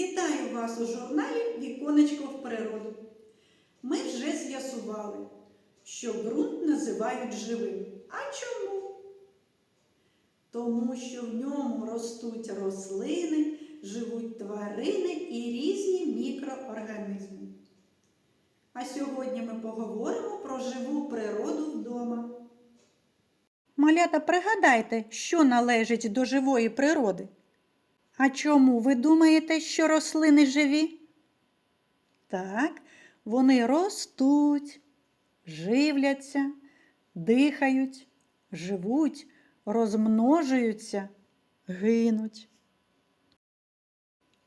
Вітаю вас у журналі Віконечко в природу. Ми вже з'ясували, що ґрунт називають живим. А чому? Тому що в ньому ростуть рослини, живуть тварини і різні мікроорганізми. А сьогодні ми поговоримо про живу природу вдома. Малята, пригадайте, що належить до живої природи. А чому ви думаєте, що рослини живі? Так, вони ростуть, живляться, дихають, живуть, розмножуються, гинуть.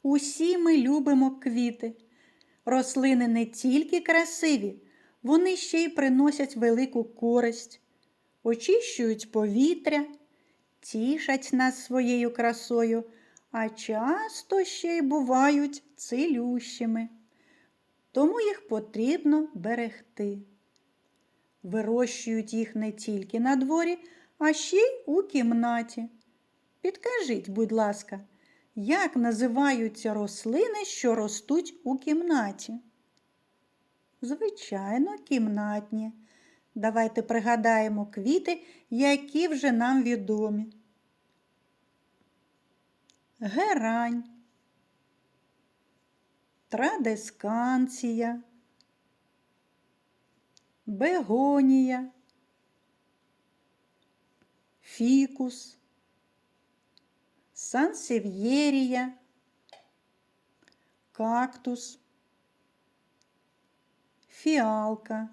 Усі ми любимо квіти. Рослини не тільки красиві, вони ще й приносять велику користь, очищують повітря, тішать нас своєю красою а часто ще й бувають цілющими. Тому їх потрібно берегти. Вирощують їх не тільки на дворі, а ще й у кімнаті. Підкажіть, будь ласка, як називаються рослини, що ростуть у кімнаті? Звичайно, кімнатні. Давайте пригадаємо квіти, які вже нам відомі герань, традесканція, бегонія, фікус, сансев'єрія, кактус, фіалка.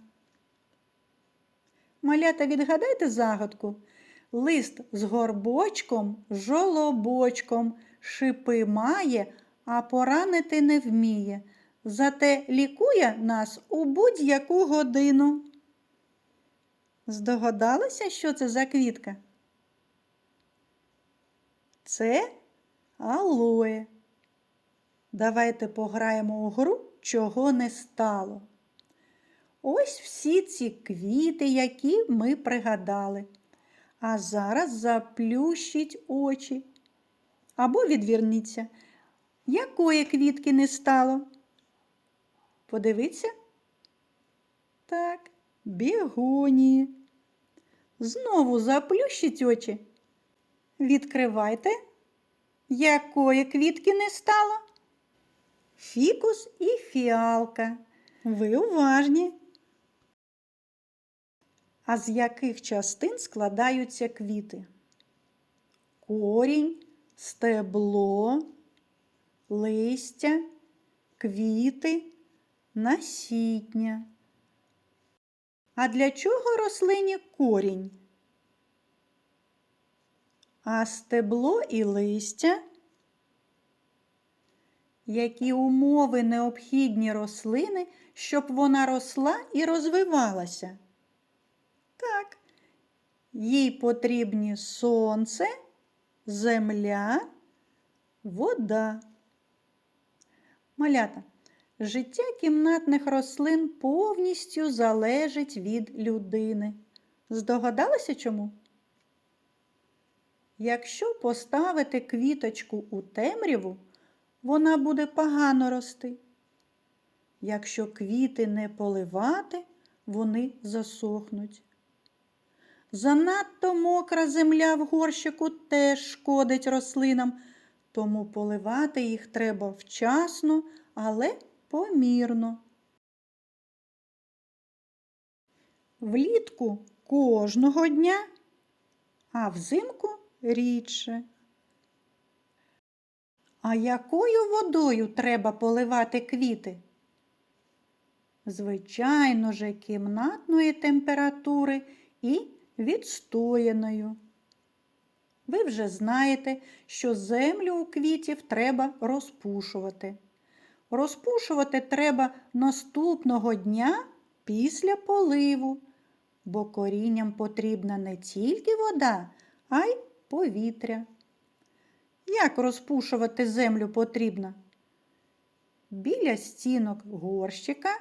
Малята, відгадайте загадку. Лист з горбочком, жолобочком, шипи має, а поранити не вміє. Зате лікує нас у будь-яку годину. Здогадалися, що це за квітка? Це алоє. Давайте пограємо у гру, чого не стало. Ось всі ці квіти, які ми пригадали. А зараз заплющіть очі або відверніться. Якої квітки не стало? Подивіться. Так, бігонії. Знову заплющіть очі. Відкривайте. Якої квітки не стало? Фікус і фіалка. Ви уважні. А з яких частин складаються квіти? Корінь, стебло, листя, квіти, насіння. А для чого рослині корінь? А стебло і листя? Які умови необхідні рослини, щоб вона росла і розвивалася? Так, їй потрібні сонце, земля, вода. Малята. Життя кімнатних рослин повністю залежить від людини. Здогадалися чому? Якщо поставити квіточку у темряву, вона буде погано рости. Якщо квіти не поливати, вони засохнуть. Занадто мокра земля в горщику теж шкодить рослинам, тому поливати їх треба вчасно, але помірно. Влітку кожного дня, а взимку рідше. А якою водою треба поливати квіти? Звичайно же, кімнатної температури і відстояною. Ви вже знаєте, що землю у квітів треба розпушувати. Розпушувати треба наступного дня після поливу, бо корінням потрібна не тільки вода, а й повітря. Як розпушувати землю потрібно? Біля стінок горщика,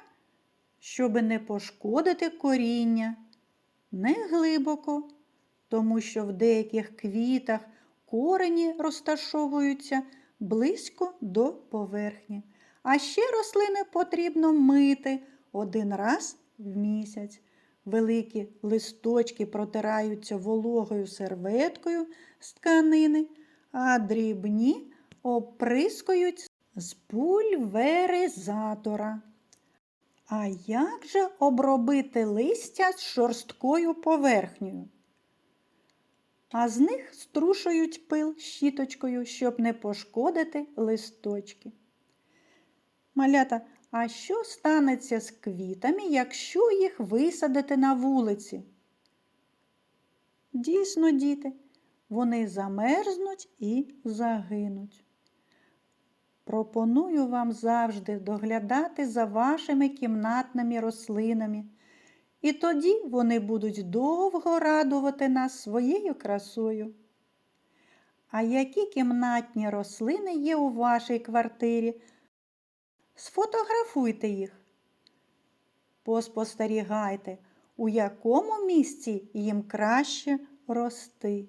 щоб не пошкодити коріння не глибоко, тому що в деяких квітах корені розташовуються близько до поверхні. А ще рослини потрібно мити один раз в місяць. Великі листочки протираються вологою серветкою з тканини, а дрібні оприскують з пульверизатора. А як же обробити листя з шорсткою поверхнею? А з них струшують пил щіточкою, щоб не пошкодити листочки. Малята, а що станеться з квітами, якщо їх висадити на вулиці? Дійсно, діти, вони замерзнуть і загинуть. Пропоную вам завжди доглядати за вашими кімнатними рослинами, і тоді вони будуть довго радувати нас своєю красою. А які кімнатні рослини є у вашій квартирі? Сфотографуйте їх. Поспостерігайте, у якому місці їм краще рости.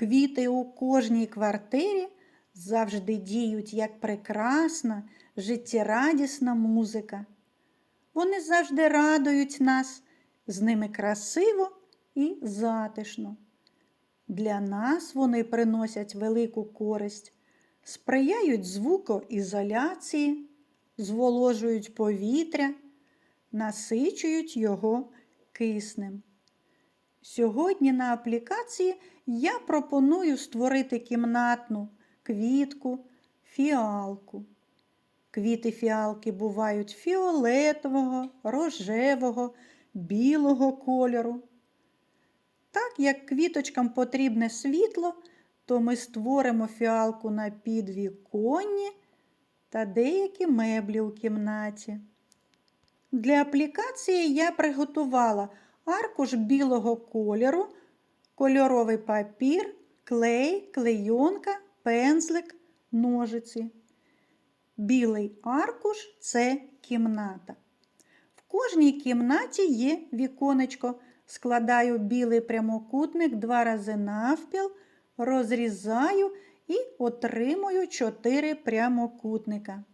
Квіти у кожній квартирі завжди діють як прекрасна, життєрадісна музика. Вони завжди радують нас, з ними красиво і затишно. Для нас вони приносять велику користь, сприяють звукоізоляції, зволожують повітря, насичують його киснем. Сьогодні на аплікації я пропоную створити кімнатну квітку, фіалку. Квіти фіалки бувають фіолетового, рожевого, білого кольору. Так як квіточкам потрібне світло, то ми створимо фіалку на підвіконні та деякі меблі у кімнаті. Для аплікації я приготувала аркуш білого кольору, кольоровий папір, клей, клейонка, пензлик, ножиці. Білий аркуш це кімната. В кожній кімнаті є віконечко. Складаю білий прямокутник два рази навпіл, розрізаю і отримую чотири прямокутника.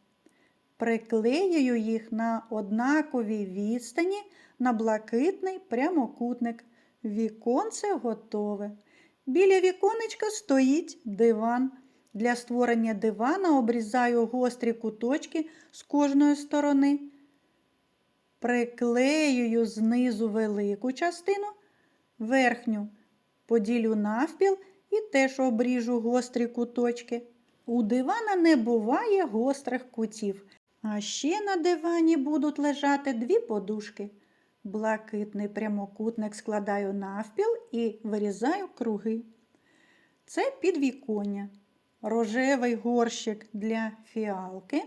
Приклеюю їх на однаковій відстані на блакитний прямокутник. Віконце готове. Біля віконечка стоїть диван. Для створення дивана обрізаю гострі куточки з кожної сторони. Приклеюю знизу велику частину, верхню поділю навпіл і теж обріжу гострі куточки. У дивана не буває гострих кутів. А ще на дивані будуть лежати дві подушки. Блакитний прямокутник складаю навпіл і вирізаю круги. Це підвіконня. Рожевий горщик для фіалки.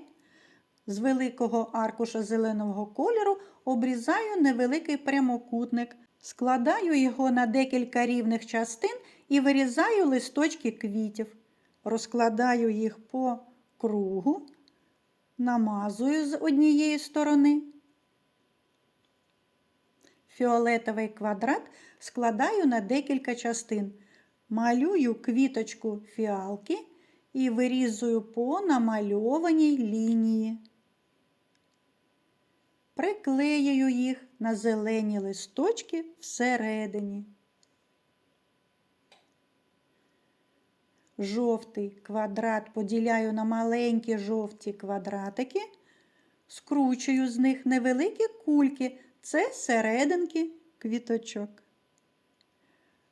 З великого аркуша зеленого кольору обрізаю невеликий прямокутник, складаю його на декілька рівних частин і вирізаю листочки квітів. Розкладаю їх по кругу, намазую з однієї сторони. Фіолетовий квадрат складаю на декілька частин. Малюю квіточку фіалки і вирізую по намальованій лінії. Приклеюю їх на зелені листочки всередині. Жовтий квадрат поділяю на маленькі жовті квадратики, скручую з них невеликі кульки, це серединки квіточок.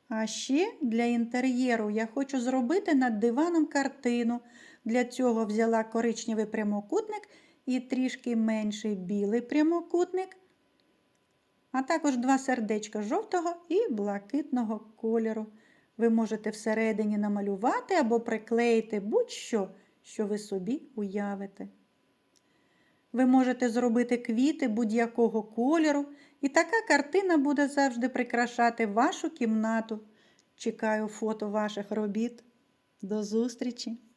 А ще для інтер'єру я хочу зробити над диваном картину. Для цього взяла коричневий прямокутник і трішки менший білий прямокутник, а також два сердечка жовтого і блакитного кольору. Ви можете всередині намалювати або приклеїти будь-що, що ви собі уявите. Ви можете зробити квіти будь-якого кольору, і така картина буде завжди прикрашати вашу кімнату. Чекаю фото ваших робіт. До зустрічі!